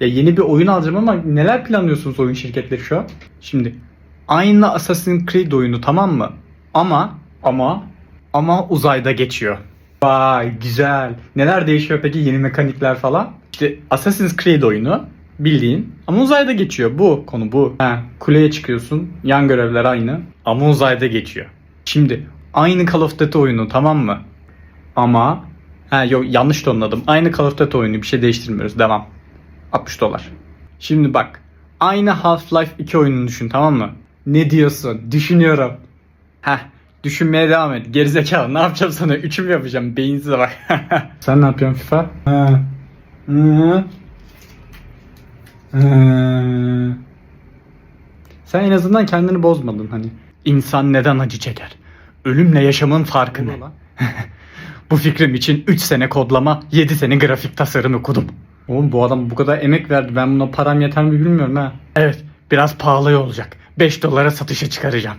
Ya yeni bir oyun alacağım ama neler planlıyorsunuz oyun şirketleri şu an? Şimdi aynı Assassin's Creed oyunu tamam mı? Ama ama ama uzayda geçiyor. Vay güzel. Neler değişiyor peki yeni mekanikler falan? İşte Assassin's Creed oyunu bildiğin ama uzayda geçiyor. Bu konu bu. Ha, kuleye çıkıyorsun. Yan görevler aynı ama uzayda geçiyor. Şimdi aynı Call of Duty oyunu tamam mı? Ama ha yok yanlış tonladım. Aynı Call of Duty oyunu bir şey değiştirmiyoruz. Devam. 60 dolar. Şimdi bak. Aynı Half-Life 2 oyununu düşün tamam mı? Ne diyorsun? Düşünüyorum. Heh. Düşünmeye devam et. Gerizekalı ne yapacağım sana? Üçü mü yapacağım? Beyinsize bak. Sen ne yapıyorsun FIFA? Ha. Hı. Hı. Sen en azından kendini bozmadın hani. İnsan neden acı çeker? Ölümle yaşamın farkı ne? bu fikrim için 3 sene kodlama, 7 sene grafik tasarım okudum. Oğlum bu adam bu kadar emek verdi. Ben buna param yeter mi bilmiyorum ha. Evet, biraz pahalı olacak. 5 dolara satışa çıkaracağım.